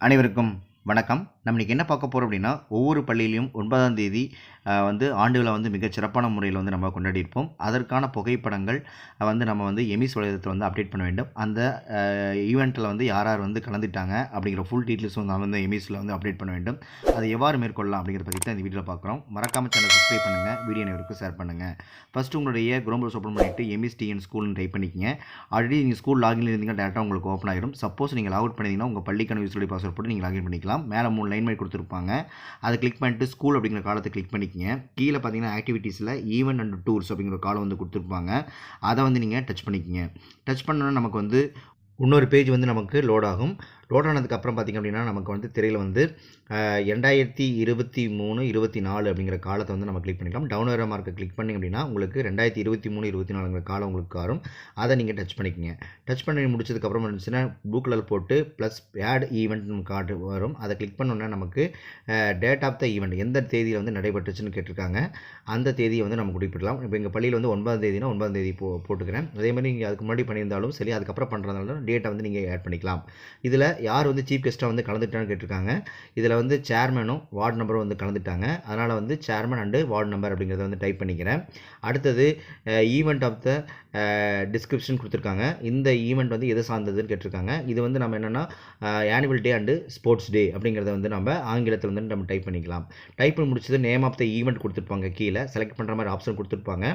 அனைவருக்கும் வணக்கம். நம்ம இன்றைக்கி என்ன பார்க்க போகிறோம் அப்படின்னா ஒவ்வொரு பள்ளியிலையும் ஒன்பதாம் தேதி வந்து ஆண்டுகளை வந்து மிகச் சிறப்பான முறையில் வந்து நம்ம கொண்டாடி இருப்போம் அதற்கான புகைப்படங்கள் வந்து நம்ம வந்து எமிஸ் வலைதளத்தில் வந்து அப்டேட் பண்ண வேண்டும். அந்த ஈவெண்ட்டில் வந்து யார் யார் வந்து கலந்துட்டாங்க அப்படிங்கிற ஃபுல் டீட்டெயில்ஸ் வந்து நம்ம வந்து எமிஸில் வந்து அப்டேட் பண்ண வேண்டும். அதை எவ்வாறு மேற்கொள்ளலாம் அப்படிங்கிற பற்றி தான் இந்த வீடியோவில் பார்க்குறோம். மறக்காம சேனல் சப்ஸ்கிரைப் பண்ணுங்கள் வீடியோ அனைவருக்கும் ஷேர் பண்ணுங்கள் ஃபஸ்ட்டு உங்களுடைய குரோம்பல் ஓப்பன் பண்ணிவிட்டு எமிஸ் டிஎன் ஸ்கூல்னு டைப் பண்ணிக்கங்க. ஆல்ரெடி நீங்கள் ஸ்கூல் லாகின் இருந்தீங்கன்னா டேரெக்டாக உங்களுக்கு ஓப்பன் ஆகிடும் சப்போஸ் நீங்கள் லாக் அவுட் பண்ணிங்கன்னா உங்கள் பள்ளிக்கான யூஸ்வலி பாஸ்வேர்ட் போட்டு நீங்கள் லாகின் பண்ணிக்கலாம். மேலே மூணு லைன் மாதிரி கொடுத்துருப்பாங்க. அதை கிளிக் பண்ணிட்டு ஸ்கூல் அப்படிங்கிற காலத்தை கிளிக் பண்ணிக்கங்க. கீழே பார்த்தீங்கன்னா ஆக்டிவிட்டீஸில் ஈவெண்ட் அண்ட் டூர்ஸ் அப்படிங்கிற காலம் வந்து கொடுத்துருப்பாங்க. அதை வந்து நீங்கள் டச் பண்ணிக்கங்க. டச் பண்ணோன்னா நமக்கு வந்து இன்னொரு பேஜ் வந்து நமக்கு லோட் ஆகும். லோட் ஆனதுக்கப்புறம் பார்த்திங்க அப்படின்னா நமக்கு வந்து திரையில் வந்து ரெண்டாயிரத்தி இருபத்தி மூணு இருபத்தி நாலு அப்படிங்கிற காலத்தை வந்து நம்ம கிளிக் பண்ணிக்கலாம். டவுன் வேற மார்க்கை கிளிக் பண்ணிங்க அப்படின்னா உங்களுக்கு ரெண்டாயிரத்தி இருபத்தி மூணு இருபத்தி நாலுங்கிற காலம் உங்களுக்கு வரும் அதை நீங்கள் டச் பண்ணிக்கங்க. டச் பண்ணி முடிச்சதுக்கப்புறம் இருந்துச்சுன்னா ப்ளூ கலர் போட்டு ப்ளஸ் ஆட் ஈவெண்ட் கார்டு வரும். அதை கிளிக் பண்ணோன்னா நமக்கு டேட் ஆஃப் த ஈவெண்ட் எந்த தேதியில் வந்து நடைபெற்றுச்சுன்னு கேட்டிருக்காங்க. அந்த தேதியை வந்து நம்ம குறிப்பிடலாம். இப்போ எங்கள் பள்ளியில் வந்து ஒன்பதாம் தேதினா ஒன்பதாம் தேதி போ போட்டுக்கிறேன். அதே மாதிரி நீங்கள் அதுக்கு முன்னாடி பண்ணியிருந்தாலும் சரி அதுக்கப்புறம் பண்ணுறதுனால டேட்டை வந்து நீங்கள் ஆட் பண்ணிக்கலாம். இதில் யார் வந்து சீஃப் கெஸ்ட்டாக வந்து கலந்துட்டான்னு கேட்டிருக்காங்க. இதில் வந்து சேர்மனும் வார்டு நம்பரும் வந்து கலந்துட்டாங்க. அதனால் வந்து சேர்மன் அண்டு வார்டு நம்பர் அப்படிங்கிறத வந்து டைப் பண்ணிக்கிறேன். அடுத்தது ஈவெண்ட் ஆஃப் த டிஸ்கிரிப்ஷன் கொடுத்துருக்காங்க. இந்த ஈவெண்ட் வந்து எது சார்ந்ததுன்னு கேட்டிருக்காங்க. இது வந்து நம்ம என்னென்னா annual day and sports day அப்படிங்கிறத வந்து நம்ம ஆங்கிலத்தில் வந்து நம்ம டைப் பண்ணிக்கலாம். டைப் பண்ணி முடிச்சது நேம் ஆஃப் த ஈவெண்ட் கொடுத்துருப்பாங்க கீழே. செலக்ட் பண்ணுற மாதிரி ஆப்ஷன் கொடுத்துருப்பாங்க.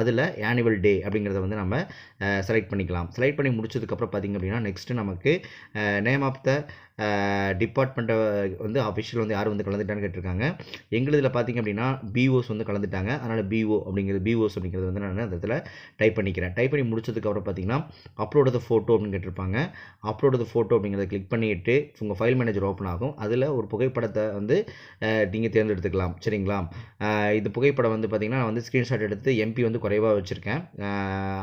அதில் ஆனுவல் டே அப்படிங்கிறத வந்து நம்ம செலக்ட் பண்ணிக்கலாம். செலக்ட் பண்ணி முடிச்சதுக்கப்புறம் பார்த்திங்க அப்படின்னா நெக்ஸ்ட்டு நமக்கு நேம் ஆஃப் த டிபார்ட்மெண்ட்டை வந்து அஃபிஷியல் வந்து யார் வந்து கலந்துட்டான்னு கேட்டிருக்காங்க. எங்களுதில் பார்த்திங்க அப்படின்னா பிஓஸ் வந்து கலந்துட்டாங்க. அதனால் பிஓ அப்படிங்கிறது பிஓஸ் அப்படிங்கிறது வந்து நான் அந்த இடத்துல டைப் பண்ணிக்கிறேன். டைப் பண்ணி முடிச்சதுக்கப்புறம் பார்த்தீங்கன்னா அப்லோட் த ஃபோட்டோ அப்படின்னு கேட்டிருப்பாங்க. அப்லோட் த ஃபோட்டோ அப்படிங்கிறத கிளிக் பண்ணிட்டு உங்கள் ஃபைல் மேனேஜர் ஓப்பன் ஆகும். அதில் ஒரு புகைப்படத்தை வந்து நீங்கள் தேர்ந்தெடுத்துக்கலாம். சரிங்களா? இது இந்த புகைப்படம் வந்து பார்த்திங்கன்னா நான் வந்து ஸ்க்ரீன்ஷாட் எடுத்து எம்பி வந்து குறைவாக வச்சுருக்கேன்.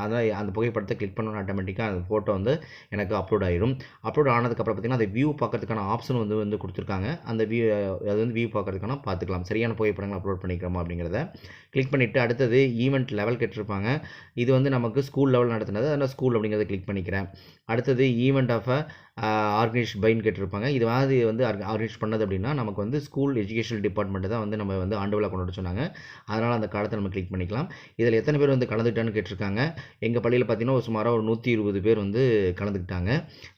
அதனால் அந்த புகைப்படத்தை கிளிக் பண்ணணும் ஆட்டோமேட்டிக்காக அந்த ஃபோட்டோ வந்து எனக்கு அப்லோட் ஆயிடும் அப்லோட் ஆனதுக்கப்புறம் பார்த்திங்கன்னா அந்த வியூ பார்க்கறதுக்கான ஆப்ஷன் வந்து வந்து கொடுத்துருக்காங்க. அந்த வியூ அது வந்து வியூ பார்க்கறதுக்கான பார்த்துக்கலாம். சரியான புகைப்படங்கள் அப்லோட் பண்ணிக்கிறோமா அப்படிங்கிறத கிளிக் பண்ணிவிட்டு அடுத்தது ஈவெண்ட் லெவல் கேட்டிருப்பாங்க. இது வந்து நமக்கு ஸ்கூல் லெவல் நடத்தினது. அதனால் ஸ்கூல் அப்படிங்கிறத கிளிக் பண்ணிக்கிறேன். அடுத்தது ஈவெண்ட் ஆஃப் ஆர்கனைஸ் பைன் கேட்டிருப்பாங்க. இது மாதிரி வந்து ஆர்கனைஸ் பண்ணது அப்படின்னா நமக்கு வந்து ஸ்கூல் எஜுகேஷன் டிபார்ட்மெண்ட்டு தான் வந்து நம்ம வந்து ஆண்டுவிழா கொண்டாட சொன்னாங்க. அதனால் அந்த காலத்தை நம்ம கிளிக் பண்ணிக்கலாம். இதில் எத்தனை பேர் வந்து கலந்துக்கிட்டான்னு கேட்டிருக்காங்க. எங்கள் பள்ளியில் பார்த்தீங்கன்னா ஒரு சுமாராக ஒரு நூற்றி இருபது பேர் வந்து கலந்துக்கிட்டாங்க.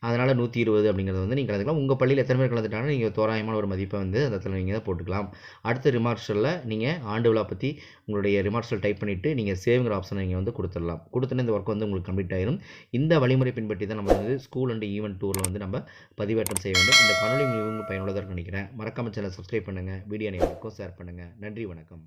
அதனால் நூற்றி இருபது அப்படிங்கிறத வந்து நீங்கள் கலந்துக்கலாம். உங்கள் பள்ளியில் எத்தனை பேர் கலந்துட்டாங்கன்னா நீங்கள் தோராயமான ஒரு மதிப்பை வந்து அந்த இடத்துல நீங்கள் போட்டுக்கலாம். அடுத்த ரிமார்க்ஸில் நீங்கள் ஆண்டு விழா பற்றி உங்களுடைய ரிமார்க்ஸில் டைப் பண்ணிவிட்டு நீங்கள் சேவ்ங்கிற ஆப்ஷனை நீங்கள் வந்து கொடுத்துடலாம். கொடுத்துட்டு இந்த ஒர்க் வந்து உங்களுக்கு கம்ப்ளீட் ஆயிரும். இந்த வழிமுறை பின்பற்றி தான் நம்ம வந்து ஸ்கூல் அண்ட் ஈவெண்ட் டூரில் வந்து நம்ம பதிவேற்றம் செய்ய வேண்டும். இந்த காணொலி உங்களுக்கு பயனுள்ளதாக நினைக்கிறேன். மறக்காமல் சேனல் சப்ஸ்கிரைப் பண்ணுங்கள் வீடியோ அனைவருக்கும் ஷேர் பண்ணுங்கள் நன்றி வணக்கம்.